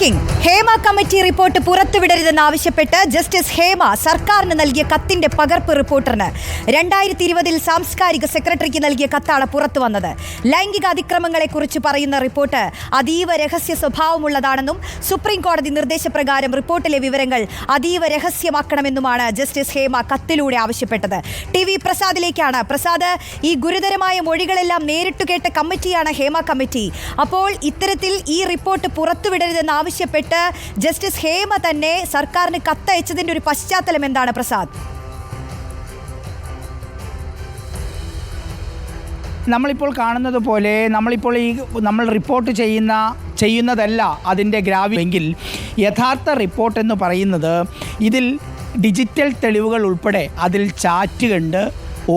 Breaking Hema committee report പുറത്തുവിടരുതെന്നാവശ്യപ്പെട്ട് justice Hema സർക്കാരിന് നൽകിയ കത്തിന്റെ പകർപ്പ് റിപ്പോർട്ടറിന് രണ്ടായിരത്തി ഇരുപതിൽ സാംസ്കാരിക സെക്രട്ടറിക്ക് നൽകിയ കത്താണ് പുറത്തു വന്നത് ലൈംഗിക അതിക്രമങ്ങളെക്കുറിച്ച് പറയുന്ന റിപ്പോർട്ട് അതീവ രഹസ്യ സ്വഭാവമുള്ളതാണെന്നും സുപ്രീം കോടതി നിർദ്ദേശപ്രകാരം റിപ്പോർട്ടിലെ വിവരങ്ങൾ അതീവ രഹസ്യമാക്കണമെന്നുമാണ് ജസ്റ്റിസ് ഹേമ കത്തിലൂടെ ആവശ്യപ്പെട്ടത്. T V പ്രസാദിലേക്കാണ്. പ്രസാദ് ഈ ഗുരുതരമായ മൊഴികളെല്ലാം നേരിട്ട് കേട്ട കമ്മിറ്റിയാണ് ഹേമ കമ്മിറ്റി. അപ്പോൾ ഇത്തരത്തിൽ ഈ റിപ്പോർട്ട് പുറത്തുവിടരുതെന്ന് ആവശ്യപ്പെട്ട് ജസ്റ്റിസ് ഹേമ തന്നെ സർക്കാരിന് കത്തയച്ചതിന്റെ ഒരു പശ്ചാത്തലം എന്താണ് പ്രസാദ്? നമ്മളിപ്പോൾ കാണുന്നത് പോലെ നമ്മളിപ്പോൾ ഈ നമ്മൾ റിപ്പോർട്ട് ചെയ്യുന്ന ചെയ്യുന്നതല്ല അതിന്റെ ഗ്രാവ്യമെങ്കിൽ യഥാർത്ഥ റിപ്പോർട്ട് എന്ന് പറയുന്നത് ഇതിൽ ഡിജിറ്റൽ തെളിവുകൾ ഉൾപ്പെടെ അതിൽ ചാറ്റുകളുണ്ട്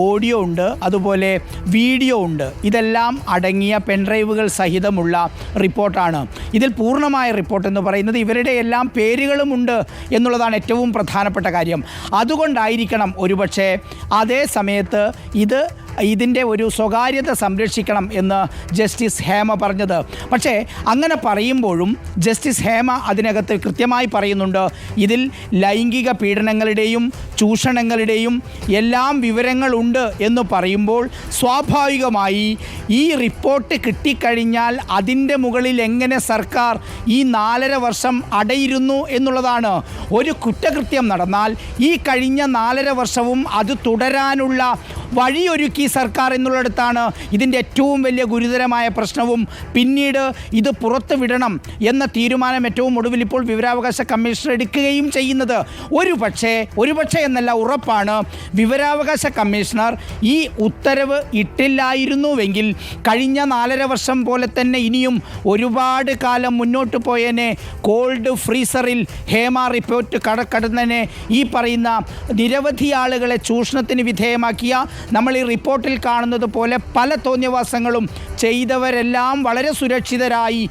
ഓഡിയോ ഉണ്ട് അതുപോലെ വീഡിയോ ഉണ്ട്. ഇതെല്ലാം അടങ്ങിയ പെൻഡ്രൈവുകൾ സഹിതമുള്ള റിപ്പോർട്ടാണ്. ഇതിൽ പൂർണമായ റിപ്പോർട്ട് എന്ന് പറയുന്നത് ഇവരുടെ എല്ലാം പേരുകളുമുണ്ട് എന്നുള്ളതാണ് ഏറ്റവും പ്രധാനപ്പെട്ട കാര്യം. അതുകൊണ്ടായിരിക്കണം ഒരുപക്ഷെ അതേ സമയത്ത് ഇത് ഇതിന്റെ ഒരു സ്വകാര്യത സംരക്ഷിക്കണം എന്ന് ജസ്റ്റിസ് ഹേമ പറഞ്ഞത്. പക്ഷേ അങ്ങനെ പറയുമ്പോഴും ജസ്റ്റിസ് ഹേമ അതിനകത്ത് കൃത്യമായി പറയുന്നുണ്ട് ഇതിൽ ലൈംഗിക പീഡനങ്ങളുടെയും ചൂഷണങ്ങളുടെയും എല്ലാം വിവരങ്ങളുണ്ട് എന്ന് പറയുമ്പോൾ സ്വാഭാവികമായി ഈ റിപ്പോർട്ട് കിട്ടിക്കഴിഞ്ഞാൽ അതിന്റെ മുകളിൽ എങ്ങനെ സർക്കാർ ഈ നാലര വർഷം അടയിരുന്നു എന്നുള്ളതാണ്. ഒരു കുറ്റകൃത്യം നടന്നാൽ ഈ കഴിഞ്ഞ നാലര വർഷവും അത് തുടരാനുള്ള വഴിയൊരുക്കി സർക്കാർ എന്നുള്ളിടത്താണ് ഇതിന്റെ ഏറ്റവും വലിയ ഗുരുതരമായ പ്രശ്നവും. പിന്നീട് ഇത് പുറത്തു വിടണം എന്ന തീരുമാനം ഏറ്റവും ഒടുവിൽ ഇപ്പോൾ വിവരാവകാശ കമ്മീഷൻ എടുക്കുകയും ചെയ്യുന്നത്. ഒരു പക്ഷേ ഒരു പക്ഷേ എന്നല്ല ഉറപ്പാണ്. വിവരാവകാശ കമ്മീഷണർ ഈ ഉത്തരവ് ഇട്ടില്ലായിരുന്നുവെങ്കിൽ കഴിഞ്ഞ നാലര വർഷം പോലെ തന്നെ ഇനിയും ഒരുപാട് കാലം മുന്നോട്ട് പോയതിനെ കോൾഡ് ഫ്രീസറിൽ ഹേമ റിപ്പോർട്ട് കടക്കടുന്നതിനെ ഈ പറയുന്ന നിരവധി ആളുകളെ ചൂഷണത്തിന് വിധേയമാക്കിയ നമ്മൾ ഈ റിപ്പോർട്ടിൽ കാണുന്നത് പോലെ പല തോന്നിയവാസങ്ങളും ചെയ്തവരെല്ലാം വളരെ സുരക്ഷിതരായി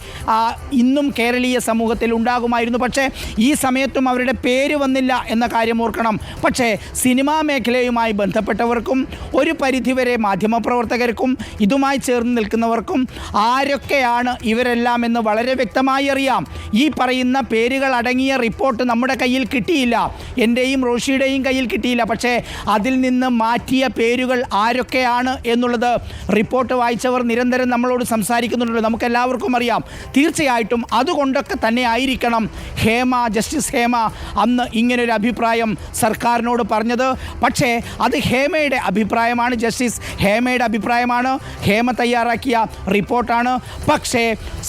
ഇന്നും കേരളീയ സമൂഹത്തിൽ ഉണ്ടാകുമായിരുന്നു. പക്ഷേ ഈ സമയത്തും അവരുടെ പേര് വന്നില്ല എന്ന കാര്യം ഓർക്കണം. പക്ഷേ സിനിമാ മേഖലയുമായി ബന്ധപ്പെട്ടവർക്കും ഒരു പരിധിവരെ മാധ്യമപ്രവർത്തകർക്കും ഇതുമായി ചേർന്ന് നിൽക്കുന്നവർക്കും ആരൊക്കെയാണ് ഇവരെല്ലാം എന്ന് വളരെ വ്യക്തമായി അറിയാം. ഈ പറയുന്ന പേരുകൾ അടങ്ങിയ റിപ്പോർട്ട് നമ്മുടെ കയ്യിൽ കിട്ടിയില്ല. എന്റെയും റോഷിയുടെയും കയ്യിൽ കിട്ടിയില്ല. പക്ഷേ അതിൽ നിന്ന് മാറ്റിയ പേരുകൾ ആരൊക്കെയാണ് എന്നുള്ളത് റിപ്പോർട്ട് വായിച്ചവർ നിരന്തരം നമ്മളോട് സംസാരിക്കുന്നുണ്ടല്ലോ. നമുക്ക് എല്ലാവർക്കും അറിയാം. തീർച്ചയായിട്ടും അതുകൊണ്ടൊക്കെ തന്നെ ആയിരിക്കണം ഹേമ ജസ്റ്റിസ് ഹേമ അന്ന് ഇങ്ങനൊരു അഭിപ്രായം സർക്കാരിനോട് പറഞ്ഞത്. പക്ഷേ അത് ഹേമയുടെ അഭിപ്രായമാണ് ജസ്റ്റിസ്. ഹേമയുടെ അഭിപ്രായമാണ്. ഹേമ തയ്യാറാക്കിയ റിപ്പോർട്ടാണ്. പക്ഷേ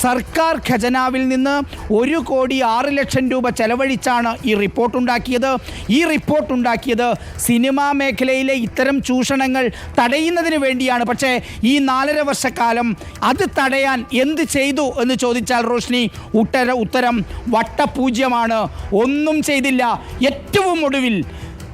സർക്കാർ ഖജനാവിൽ നിന്ന് ഒരു കോടി ആറ് ലക്ഷം രൂപ ചെലവഴിച്ചാണ് ഈ റിപ്പോർട്ട് ഉണ്ടാക്കിയത് ഈ റിപ്പോർട്ട് ഉണ്ടാക്കിയത് സിനിമാ മേഖലയിലെ ഇത്തരം ചൂഷണങ്ങൾ തടയുന്നതിന് വേണ്ടിയാണ്. പക്ഷേ ഈ നാലര വർഷക്കാലം അത് തടയാൻ എന്ത് ചെയ്തു എന്ന് ചോദിച്ചാൽ റോഷ്നി ഉത്തര ഉത്തരം വട്ടപൂജ്യമാണ്. ഒന്നും ചെയ്തില്ല. ഏറ്റവും ഒടുവിൽ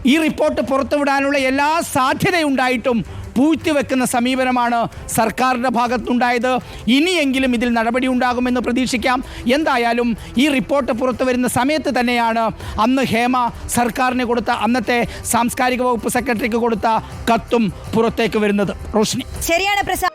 ഈ റിപ്പോർട്ട് പുറത്തുവിടാനുള്ള എല്ലാ സാധ്യതയുണ്ടായിട്ടും പൂഴ്ത്തിവെക്കുന്ന സമീപനമാണ് സർക്കാരിന്റെ ഭാഗത്തുണ്ടായത് ഇനിയെങ്കിലും ഇതിൽ നടപടി ഉണ്ടാകുമെന്ന് പ്രതീക്ഷിക്കാം. എന്തായാലും ഈ റിപ്പോർട്ട് പുറത്തു വരുന്ന സമയത്ത് തന്നെയാണ് അന്ന് ഹേമ സർക്കാരിന് കൊടുത്ത അന്നത്തെ സാംസ്കാരിക വകുപ്പ് സെക്രട്ടറിക്ക് കൊടുത്ത കത്തും പുറത്തേക്ക് വരുന്നത്. റോഷ്നി. ശരിയാണ് പ്രസാദ്.